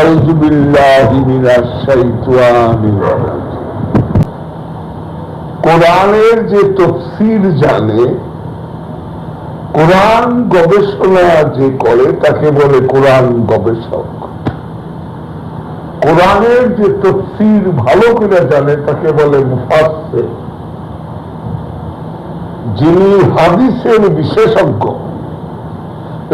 أعوذ بالله من الشيطان الرجيم কোরআনের যে তফসির জানে কোরআন গবেষণা যে করে তাকে বলে কোরআন গবেষক কোরআনের যে তফসির ভালো করে জানে তাকে বলে মুফাসসির যিনি হাদিসের বিশেষজ্ঞ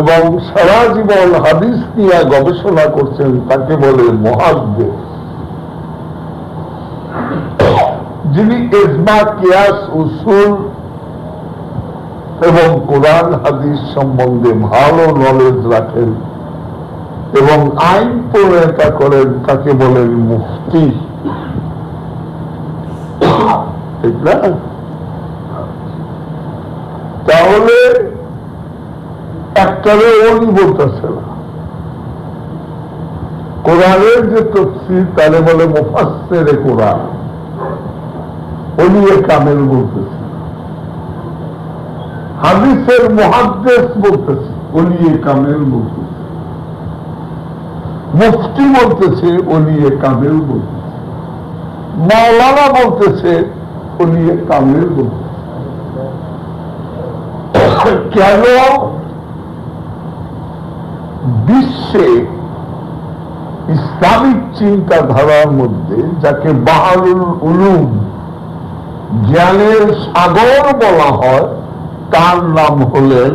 এবং সারা জীবন হাদিস নিয়ে গবেষণা করছেন, তাকে বলে মহাদ্দেশ যিনি এজমা, কিয়াস, উসুল এবং কোরআন, হাদিস সম্বন্ধে ভালো নলেজ রাখেন এবং আইন প্রণেতা করেন, তাকে বলেন মুফতি। তাহলে একটারে উনি বলতেছে না। কোরআনের যে তফসির তাহলে বলে মুফাসের কোরআন। অলিয়ে কামেল বলতেছে। হাদিসের মহাদ্দেশ বলতেছে, অলিয়ে কামেল বলতেছে। মুফতি বলতেছে, অলিয়ে কামেল বলতেছে। মাওলানা বলতেছে, অলিয়ে কামেল বলতেছে। কেন বিশ্বে ইসলামিক চিন্তাধারার মধ্যে যাকে বাহারুল উলুম জ্ঞানের সাগর বলা হয়, তার নাম হলেন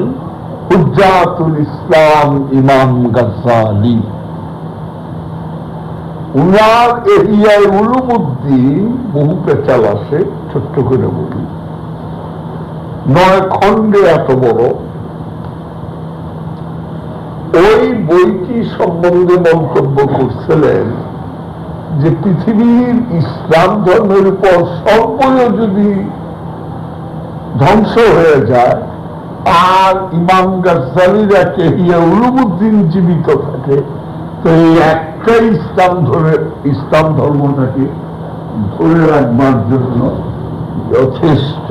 হুজাতুল ইসলাম ইমাম গাজ্জালি। উনার এরিয়ায় উলুমুদ্দিন বহু পেঁচাল আসে, ছোট্ট করে বলি। নয় খণ্ডে এত বড়। ওই বইটি সম্বন্ধে মন্তব্য করছিলেন যে পৃথিবীর ইসলাম ধর্মের উপর সর্বয় যদি ধ্বংস হয়ে যায়, আর ইমাম গাজ্জালিরা কেহিয়া উলুমুদ্দিন জীবিত থাকে, তো এই একটাই ইসলাম ধরে ইসলাম ধর্মটাকে ধরে রাখবার জন্য যথেষ্ট।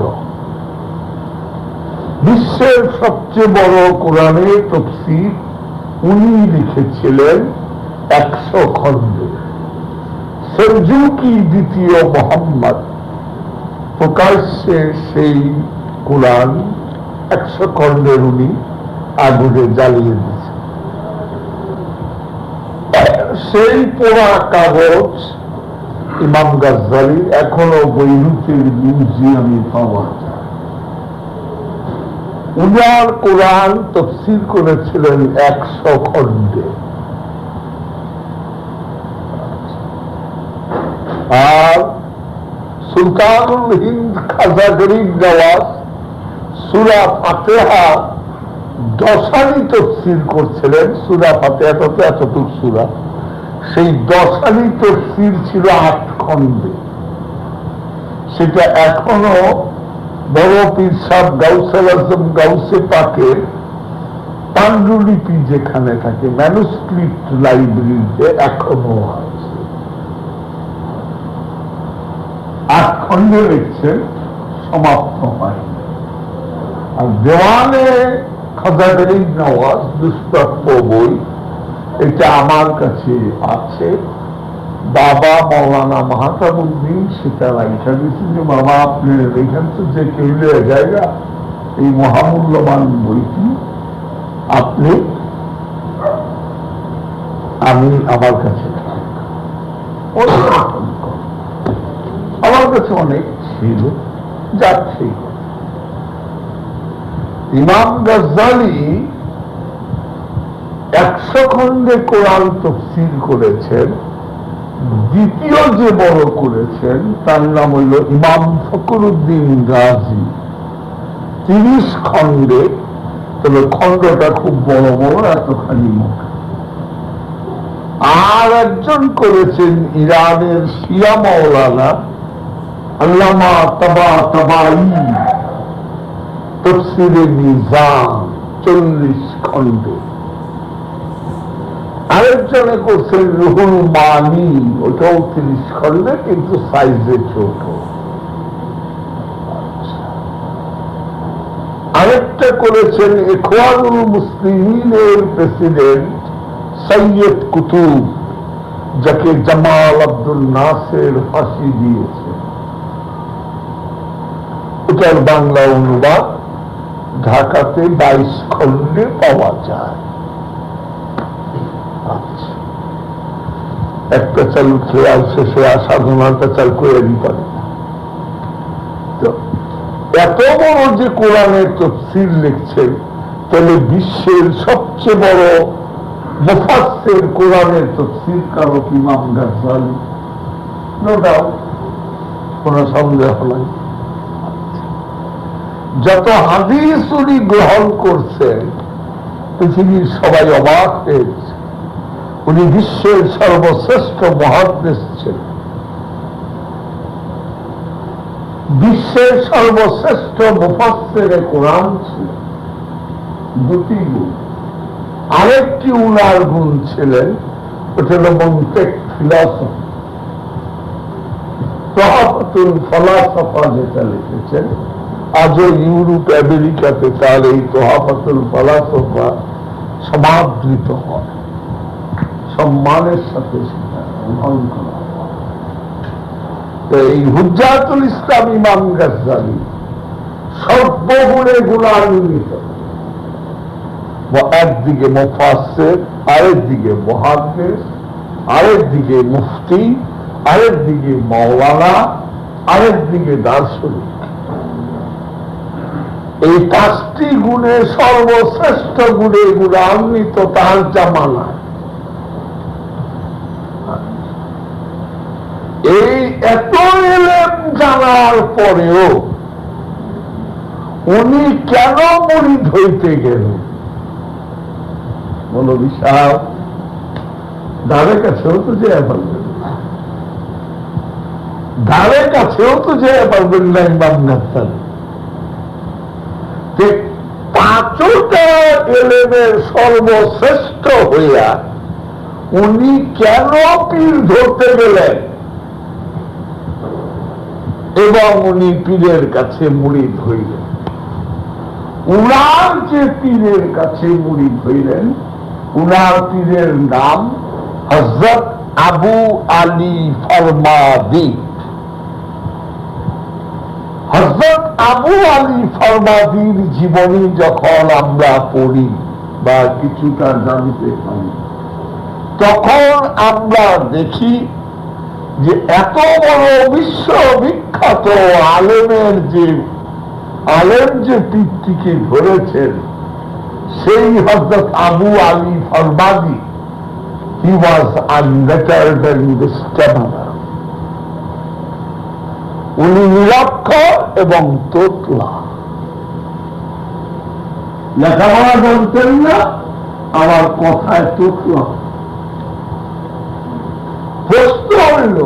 বিশ্বের সবচেয়ে বড় কোরআনের তফসির উনি লিখেছিলেন একশো খণ্ডে। সেলজুকি দ্বিতীয় মোহাম্মদ। প্রকাশ্যে সেই কোরআন একশো খণ্ডের উনি আগুনে জ্বালিয়ে দিয়েছেন। সেই পোড়া কাগজ ইমাম গাজ্জালি এখনও বৈরুতের মিউজিয়ামে পাওয়া যায়। উনার কোরআন তফসিল করেছিলেন একশো খণ্ডে। আর সুলতানুল হিন্দ খাজা গরিব নওয়াজ সুরা ফাতেহা দশানি তফসিল করছিলেন। সুরা ফাতেহা তো এতটুক সুরা। সেই দশানি তফসিল ছিল আট খণ্ডে। সেটা এখনও বড় পীর সাহ গাউসাল আজম, গাউসে পাকের পাণ্ডুলিপি যেখানে থাকে ম্যানুস্ক্রিপ্ট লাইব্রেরিতে এখনও আছে। আট লিখছেন সমাপ্ত হয়। আর দেওয়ানে খাজাগারি নওয়াজ দুষ্প্রাপ্য বই, এটা আমার কাছে আছে। বাবা মৌলানা মাহাতাবুদ্দিন সেটা রাইখা দিয়েছেন যে বাবা আপনি এখান তো যে কেউ জায়গা, এই মহামূল্যবান বইটি আপনি, আমি আমার কাছে আমার কাছে অনেক ছিল, যাচ্ছে। ইমাম গজ্জালি একশো খণ্ডে কোরআন তফসিল করেছেন। দ্বিতীয় যে বড় করেছেন, তার নাম হইল ইমাম ফকরুদ্দিন গাজী। তিরিশ খণ্ডে, তবে খণ্ডটা খুব বড় বড়, এতখানি মুখ আর একজন করেছেন ইরানের শিয়া মৌলানা আল্লামা তবা তবাই তফসিরে নিজাম চল্লিশ খণ্ডে। আরেকজনে করছেন রুহুল মানি, ওটাও তিরিশ খণ্ডে কিন্তু সাইজে ছোট। আরেকটা করেছেন এখওয়ানুল মুসলিমের প্রেসিডেন্ট সৈয়দ কুতুব, যাকে জামাল আব্দুল নাসের ফাঁসি দিয়েছে। ওটার বাংলা অনুবাদ ঢাকাতে বাইশ খণ্ডে পাওয়া যায়। একটা চালু খেয়াল শেষে সাধনাটা চাল করে দিতে এত বড় যে কোরআনের তফসির লিখছেন তাহলে বিশ্বের সবচেয়ে বড় মুফাসের কোরআনের তফসির কারক ইমাম গাজালি নো ডাউট কোন সন্দেহ নাই। যত হাদিস উনি গ্রহণ করছেন পৃথিবীর সবাই অবাক হয়েছে। উনি বিশ্বের সর্বশ্রেষ্ঠ মহাদেশ ছিলেন। বিশ্বের সর্বশ্রেষ্ঠ মুফাসের কোরআন ছিল। দুটি গুণ। আরেকটি উনার গুণ ছিলেন, ওটা হল মন্তেক ফিলসফি। ফলাসফা যেটা লিখেছেন, আজও ইউরোপ, আমেরিকাতে তার এই তহাফতুল ফলাসফা সমাদৃত হয়। সম্মানের সাথে এই হুজাতুল ইসলাম ইমাম গাজ্জালি সর্বগুণে গুণান্বিত। একদিকে মুফাসের আরেক দিকে মহাদেশ আরেক দিকে মুফতি আরেক দিকে মৌলানা আরেক দিকে দার্শনিক। এই পাঁচটি গুণে সর্বশ্রেষ্ঠ গুণে গুণান্বিত তার জামানায় এই এত এলেম জানার পরেও উনি কেন মরিদ হইতে গেলেন? মৌলবী সাহেব কাছেও তো যে পারবেন দ্বারের কাছেও তো যে পারবেন না ইমাম পাঁচটা এলেমের সর্বশ্রেষ্ঠ হইয়া উনি কেন পীর ধরতে গেলেন? এবং উনি পীরের কাছে মুড়ি ধইলেন উনার যে পীরের কাছে মুড়ি ধইলেন উনার পীরের নাম হজরত আবু আলী ফরমাদি। হজরত আবু আলী ফরমাদির জীবনী যখন আমরা পড়ি বা কিছুটা জানতে পারি, তখন আমরা দেখি যে এত বড় বিশ্ববিখ্যাত আলেমের যে আলেম যে পীরটিকে ধরেছেন, সেই হজরত আবু আলী ফরমাদি হি ওয়াজ আনবেটার উনি নিরক্ষর এবং তোতলা। লেখাপড়া জানতেন না আমার কথায় তোতলা প্রশ্ন হইল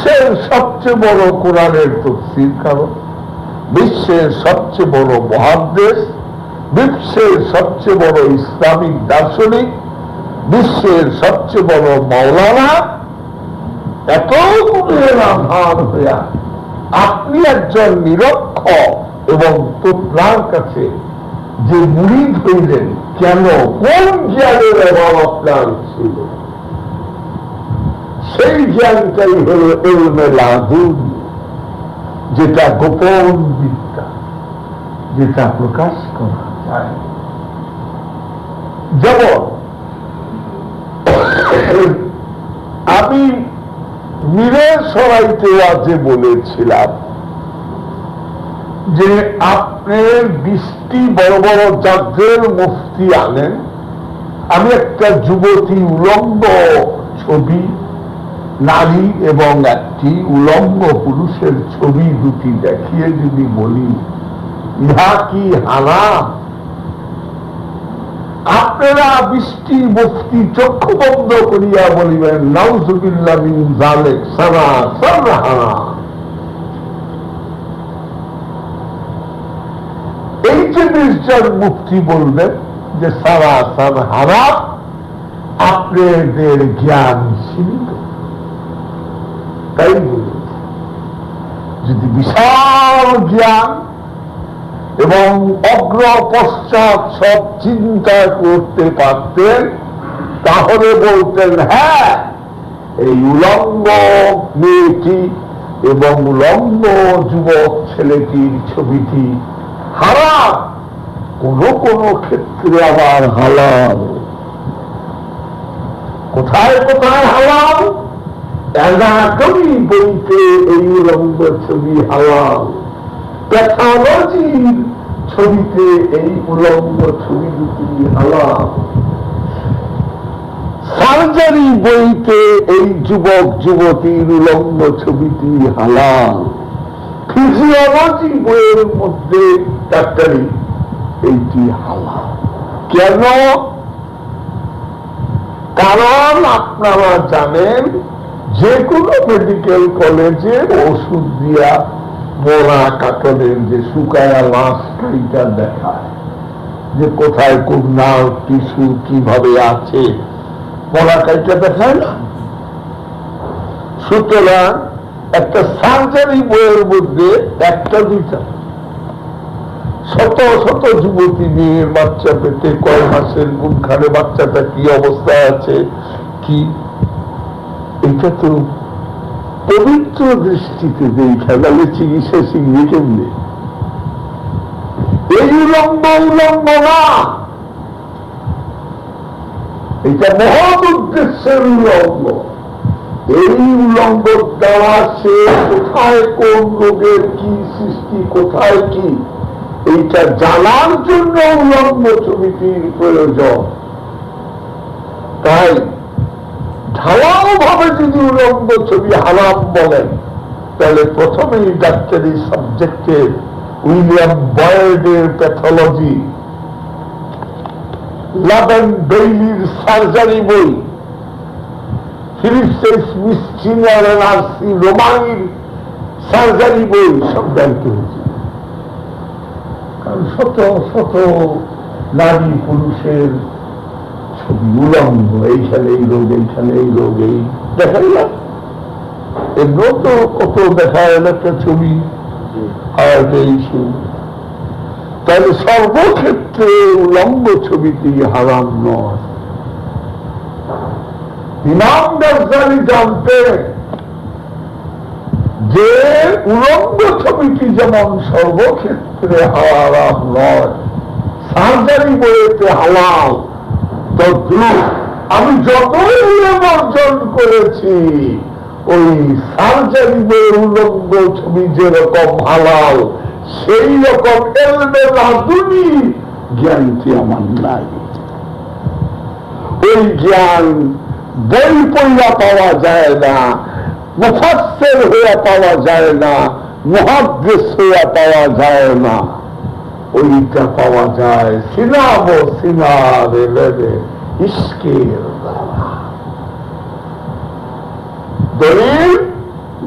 বিশ্বের সবচেয়ে বড় কোরআনের তফসির কারণ। বিশ্বের সবচেয়ে বড় মহাদেশ বিশ্বের সবচেয়ে বড় ইসলামিক দার্শনিক। বিশ্বের সবচেয়ে বড় মৌলানা এত আপনি একজন নিরক্ষ এবং তোমরার কাছে যে মুড়ি ধরলেন, কেন কোন জ্ঞানের অভাব আপনার ছিল? সেই জ্ঞানটাই হল এলমে লাদুন যেটা গোপন বিদ্যা, যেটা প্রকাশ করা যায়। যেমন, আমি মীরের সরাইতে আজে বলেছিলাম যে আপনার বৃষ্টি বড় বড় জাগ্রের মুফতি আনেন, আমি একটা যুবতী উলম্ব ছবি নারী এবং একটি উলম্ব পুরুষের ছবি দুটি দেখিয়ে যদি বলি, ইহা কি হারাম? আপনারা বৃষ্টি মুক্তি চক্ষু বন্ধ করিয়া বলিবেন নাউজুবিল্লা মিন জালেক সারা সারা হারাম। এই নির্জন মুক্তি বলবেন যে সারা সারা হারাম, আপনাদের জ্ঞান সীমিত। তাই বলি, যদি বিশাল জ্ঞান এবং অগ্র পশ্চাৎ সব চিন্তা করতে পারতেন, তাহলে বলতেন হ্যাঁ এই উলঙ্গ মেয়েটি এবং উলঙ্গ যুবক ছেলেটির ছবিটি হারাম কোন কোন ক্ষেত্রে আবার হালাল। কোথায় কোথায় হালাল? এই ছবি প্যাথোলজির ছবিতে এই উলঙ্গ ছবি দুটি সার্জারি বইতে এই যুবক, যুবতীর উলঙ্গ ছবিটি ফিজিওলজি বইয়ের মধ্যে ডাক্তারি, এইটি হালাল। কেন? কারণ আপনারা জানেন যে কোনো মেডিকেল কলেজে ওষুধ দিয়া মোড়া কাটনের যে শুকায়া লাশ লাশটা দেখায়, যে কোথায় কোন নাল টিস্যু কীভাবে আছে মোড়া কাইটা দেখায় না? সুতরাং একটা সার্জারি বইয়ের মধ্যে একটা দুইটা। শত শত যুবতী মেয়ের বাচ্চা পেতে কয় মাসের কোনখানে বাচ্চাটা কি অবস্থায় আছে, কি এটা তো পবিত্র দৃষ্টিতে যেই খেলালে চিকিৎসা শিখবে কেমনে এই উলম্ব উলম্ব না। এটা মহৎ উদ্দেশ্যের উলম্ব। এই উলম্ব দ্বারা সে কোথায় কোন রোগের কি সৃষ্টি, কোথায় কি, এইটা জানার জন্য উলম্ব ছবিটির প্রয়োজন। তাই ঢালাও ভাবে যদি উলম্ব ছবি হারাম বলেন, তাহলে প্রথমেই ডাক্তারি সাবজেক্টে উইলিয়াম বয়েডের প্যাথোলজি লাভেন বেইলির সার্জারি বই ফিলিপসেস রোমানির সার্জারি বই সব কারণ শত শত নারী পুরুষের উলঙ্গ এইখানে এই রোগ এইখানে এই রোগ, এই দেখাই না। এগুলো তো কত দেখা গেল একটা ছবি, হার্ট ইস্যু তাহলে সর্বক্ষেত্রে উলঙ্গ ছবিটি হারাম নয়। ইমাম গাজ্জালি জানতেন যে উলম্ব ছবিটি যেমন সর্বক্ষেত্রে হারাম নয়, সার্জারি বইয়েতে হালাল। তদ্রুপ আমি যতই অর্জন করেছি, ওই সার্জারি বইয়ের উলঙ্গ ছবি যেরকম হালাল, সেই রকম এলমে রাধুনি জ্ঞানটি আমার নাই। ওই জ্ঞান বই পড়া পাওয়া যায় না মুফাসের হয়ে পাওয়া যায় না মহাদ্দেশ হয়ে পাওয়া যায় না। ওইটা পাওয়া যায় সিনাব সিনার এলেনে ইস্কের দ্বারা দলিল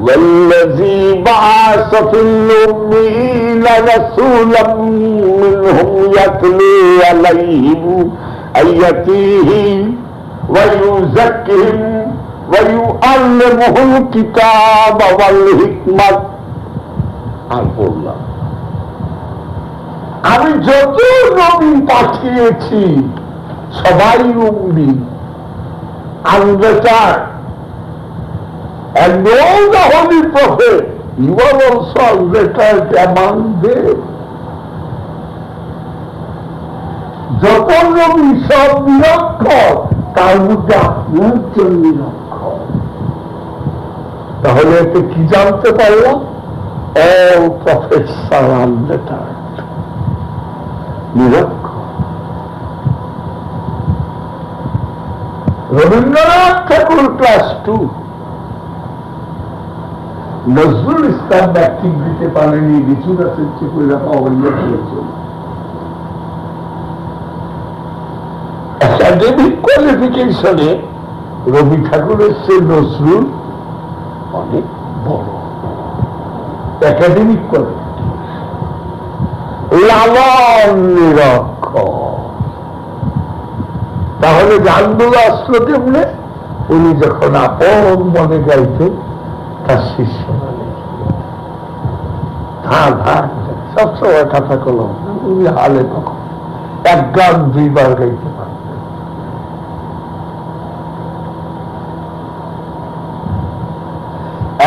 والذي بعث في الأمين رسولا منهم يتلو عليهم آياته ويزكهم ويعلمه الكتاب والحكمة আর বললাম আমি যত নবী পাঠিয়েছি, সবাই উম্বি যত রবি, সব নিরক্ষ তার মধ্যে আপনার নিরক্ষর। তাহলে একে কি জানতে পারলাম? অ প্রফেসর আন্দেটার নিরক্ষর Rabindranath Thakur class two Nazrul Islam matric দিতে পারেনি লিচু গাছের রাখা অবৈধ হয়েছে একাডেমিক কোয়ালিফিকেশনে রবি ঠাকুরের সে নজরুল অনেক বড়। একাডেমিক কোয়ালিফিকেশন লালন নিরক্ষর। তাহলে গানগুলো আসলো কেমনে উনি যখন আপন মনে গাইতেন তার শিষ্য ধার সবসময় কথা কলম। উনি হালে তখন এক গান দুইবার গাইতে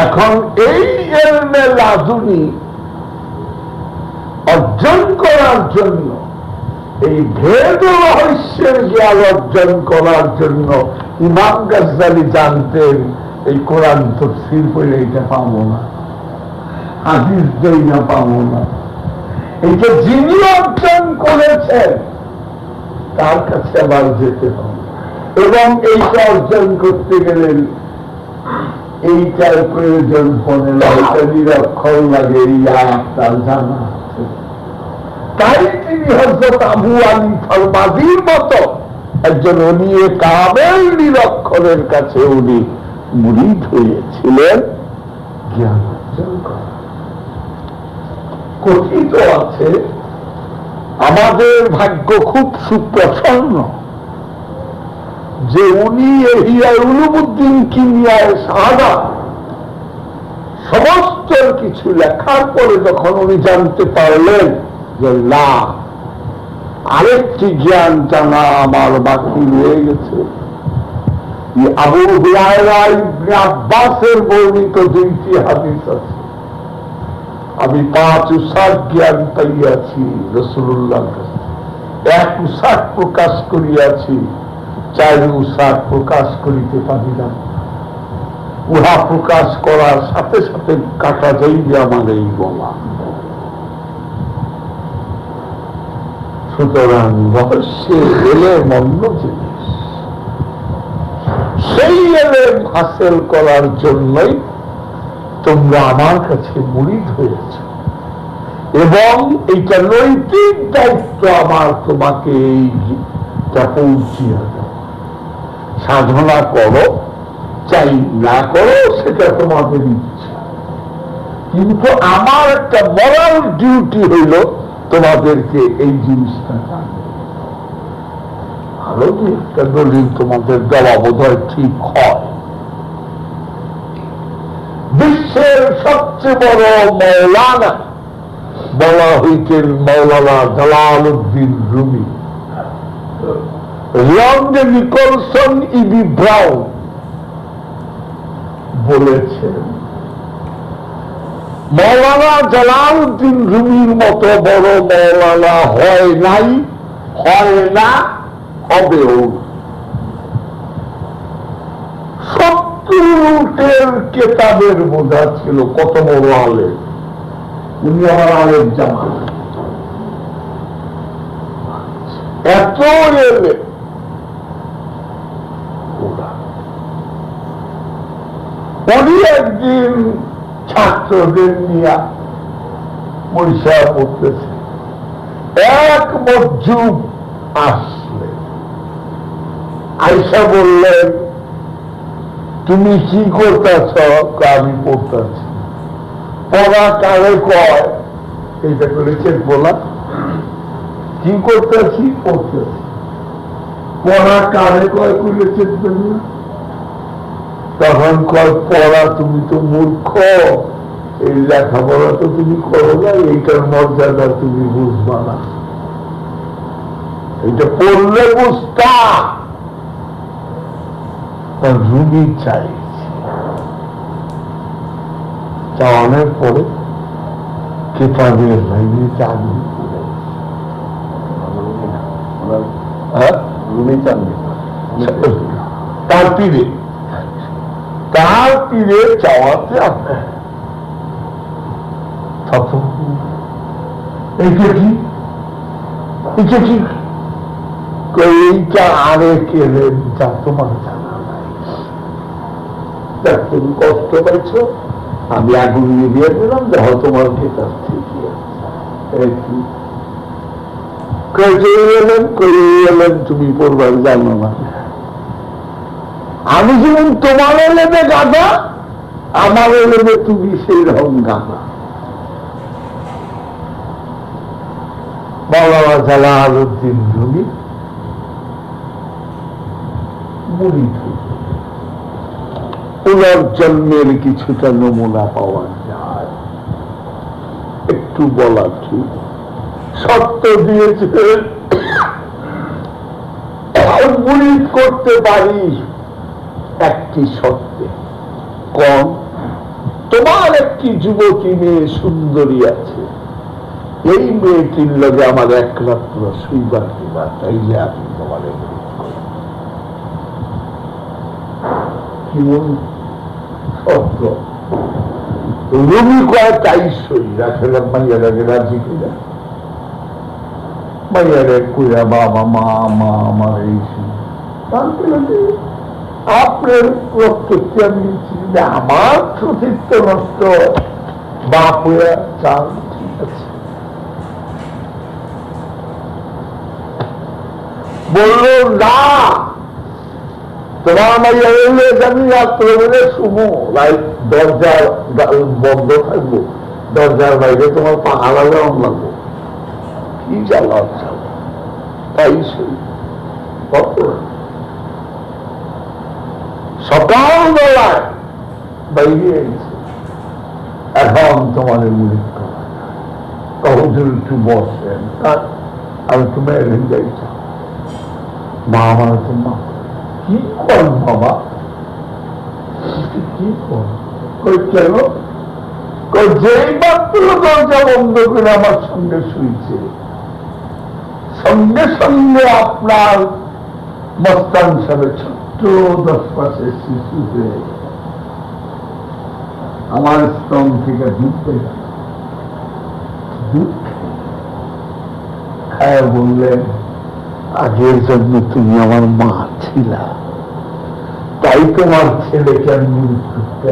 এখন এই এলমে লাজুনি করার জন্য, এই ভেদ রহস্যের জ্ঞান অর্জন করার জন্য ইমাম গাজ্জালি জানতেন, এই কোরআন তফসির করে এটা পাবো না, হাদিস দেই না পাবো না। এটা যিনি অর্জন করেছেন, তার কাছে আবার যেতে হবে। এবং এইটা অর্জন করতে গেলেন এইটার প্রয়োজন পড়ে না, এটা লাগে, এই আয়াতটার জানা। আছে তাই তিনি হজরত আবু আলী ফরমাদির মতো একজন উনি কামেল নিরক্ষরের কাছে উনি মুরিদ হয়েছিলেন। জ্ঞান কথিত আছে, আমাদের ভাগ্য খুব সুপ্রসন্ন যে উনি এহিয়ায় উলুবুদ্দিন কিমিয়ায় সাহাদা সমস্ত কিছু লেখার পরে যখন উনি জানতে পারলেন না আরেকটি জ্ঞান জানা আমার বাকি রয়ে গেছে। আবু আব্বাসের বর্ণিত দুইটি হাদিস আছে। আমি পাঁচ উষার জ্ঞান পাইয়াছি রসুল্লাহ এক উষাক প্রকাশ করিয়াছি, চার উষাক প্রকাশ করিতে পারি না। উহা প্রকাশ করার সাথে সাথে কাটা যাইবে আমার এই গলা সুতরাং রহস্যে এলে অন্য জিনিস। সেই এলেম হাসিল করার জন্যই তোমরা আমার কাছে মুড়িদ হয়েছ। এবং এইটা নৈতিক দায়িত্ব আমার তোমাকে এইটা পৌঁছিয়ে সাধনা করো চাই না করো, সেটা তোমাদের ইচ্ছা। কিন্তু আমার একটা মরাল ডিউটি হইল তোমাদেরকে এই জিনিসটা ভালো যে একটা দলিল তোমাদের দেওয়া বোধ ঠিক হয়। বিশ্বের সবচেয়ে বড় মৌলানা বলা হইতেন মৌলানা জালাল উদ্দিন রুমি লন্ড নিকলসন ইবি ব্রাউন বলেছেন মৌলানা জালালউদ্দিন রুমির মতো বড় মৌলানা হয় নাই, হয় না, হবেও সত্তরের কেতাবের বোঝা ছিল কত বড় আলে উনি আমার আলের জামা এত এলে। উনি একদিন ছাত্রদের নিয়ে পরিচয় করতেছে এক মজ্জুব আসলে। আইসা বললেন, তুমি কি করতেছ? আমি পড়তেছি। পড়া কারে কয়? এইটা করেছে বলা। কি করতেছি? পড়তেছি। পড়া কারে কয়? করেছে তখন কয় পড়া তুমি তো মূর্খ। এই লেখাপড়া তো তুমি করো না এইটার মর্যাদা তুমি বুঝবা না। এটা পড়লে বুঝতা। রুবি চাই। চাওয়ানোর পরে কেতাবের আগুন হ্যাঁ? তার তীরে তার তীরে চাওয়াতে কি? এটা এইটা আরে কেলেন যা, তোমার জানা নাই। তুমি কষ্ট পাইছ? আমি আগুন নিভিয়ে দিলাম, দেখো তোমার কেতাব ঠিকই আছে এলেন কই, এলেন? তুমি পড়বার জানো না। আমি যেমন তোমারও এলেবে গাদা আমার এলেবে তুমি সেই রকম গাদা বাবা জালালউদ্দিন রুমি মুড়ি পুনর্জন্মের কিছুটা নমুনা পাওয়া যায়। একটু বলা ঠিক সত্য দিয়েছে করতে পারি। একটি সত্যে? কম? তোমার একটি যুবতী মেয়ে সুন্দরী আছে। এই মেয়েটির লগে আমার একমাত্র সুইবার দিবা তাইলে আমি সত্য রবি কয়, তাই সই রাখলাম মাইয়াটাকে রাজি বাবা, মা মা এই। আপনার আমি আমার সতীত্ব নষ্ট। আছে। বলল, না, তোমার মাইয়া এলে জানি বেলে শুমো লাইট দরজার বন্ধ থাকব। দরজার বাইরে তোমার পা আলাদা লাগবো। কি জ্বালা তাই সেই সকালবেলায় বাইরে এখন তোমাদের মৃত্যু তখন একটু বসেন। তার তুমি মা আমার কি কর বাবা? কি যেই মাত্র দরজা বন্ধ করে আমার সঙ্গে শুয়েছে সঙ্গে সঙ্গে আপনার মস্তান সাহেব ছোট্ট দশ মাসের শিশুতে আমার স্তম থেকে পেয়ে গেল। বললেন, আগের জন্য তুমি আমার মা ছিলা তাই তোমার ছেলেকে আমি করতে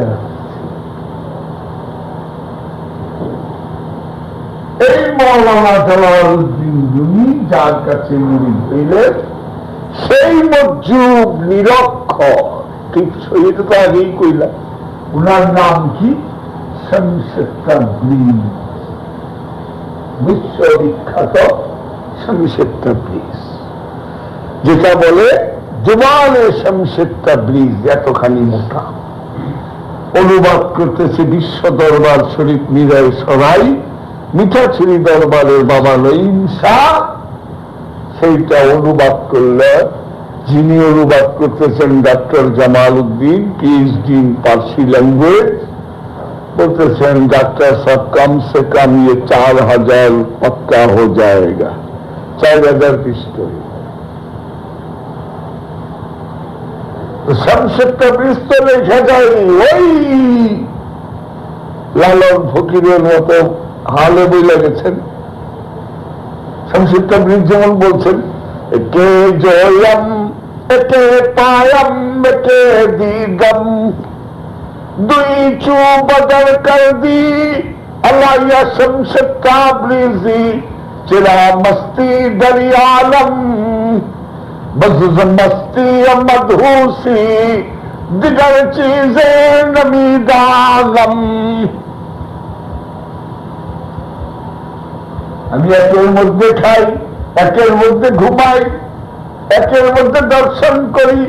এই মৌলানা জালালউদ্দিন রুমি যার কাছে মুড়ি হইলেন সেই মজ্জুব নিরক্ষর। ঠিক এটা তো আগেই কইলাম। ওনার নাম কি? ব্রিজ যেটা বলে ব্রিজ এতখানি মোটা। অনুবাদ করতেছে বিশ্ব দরবার শরীফ নিরয় সরাই। মিঠাছড়ি দরবারের বাবা নঈম শাহ। সেইটা অনুবাদ করলে যিনি অনুবাদ করতেছেন doctor Jamal Uddin PhD Parsi language বলতেছেন, ডাক্তার সব কম সে কম ইয়ে চার হাজার পাক্কা হো যায়গা চার হাজার পৃষ্ঠ সংক্ষিপ্ত বিস্তর ওই লালন ফকিরের মতো হালে বই লেগেছেন শমশেদ কবির যেমন বলছেন একে জয়ম একে পায়ম একে দিগম দুই চু বদল কর দি আল্লাহ শমশেদ কাবলিজি চিরা মস্তি দরিয়ালম बज़ मस्ती मधूसी दिगर चीजें नमीदागम আমি একের মধ্যে খাই, একের মধ্যে ঘুমাই, একের মধ্যে দর্শন করি,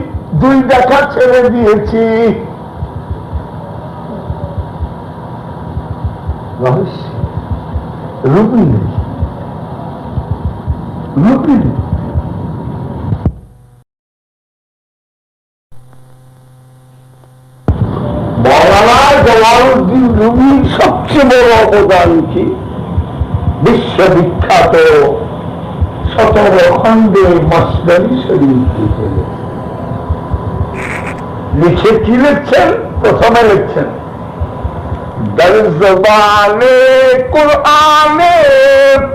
দুই দেখা ছেড়ে দিয়েছি। রহস্য। রূপী সবচেয়ে বড় অবদান কি? বিশ্ববিখ্যাত সতেরো খণ্ডে মাসদারি শরীফ লিখে কি লিখছেন? প্রথমে লিখছেন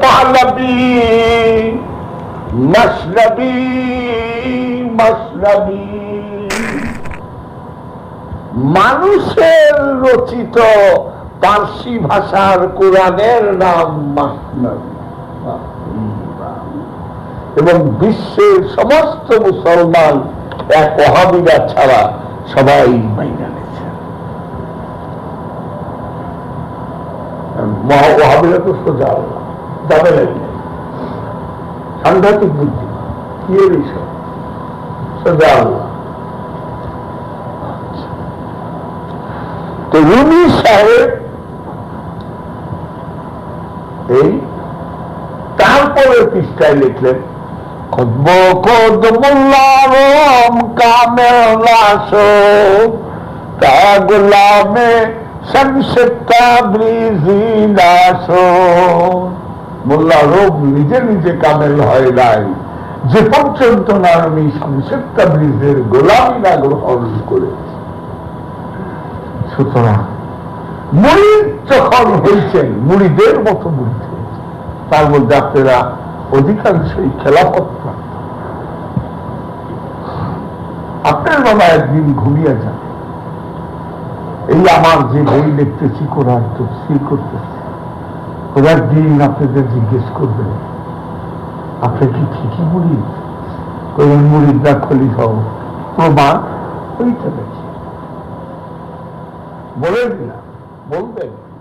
পালবি মসনবি মসনবি মানুষের রচিত পার্সি ভাষার কোরআনের নাম এবং বিশ্বের সমস্ত মুসলমান এক ওহাবিরা ছাড়া সবাই মাইনা নিয়েছে। মহা ওহাবিরা তো সোজা যাবে সাংঘাতিক বুদ্ধি, কি এর সোজা আল্লাহ তো রুমি সাহেব এই? তারপরে পৃষ্ঠায় লিখলেন নিজে নিজে যে পর্যন্ত না আমি সংসেপ্তা ব্রিজের গোলামি না গ্রহণ করেছি। সুতরাং মুড়ি যখন হয়েছেন মুড়িদের মতো মুড়ি তার মধ্যে আপনারা অধিকাংশই খেলাপথ প্রাপ্ত। আপনার বাবা একদিন ঘুমিয়ে যান। এই আমার যে বই লিখতেছি, কোরআন তফসিল করতেছি। ওরা দিন আপনাদের জিজ্ঞেস করবে আপনি কি ঠিকই মুড়ি মুড়ির না খলি হও প্রমাণ? ওইটা দেখি। বলে দিলাম বলবেন।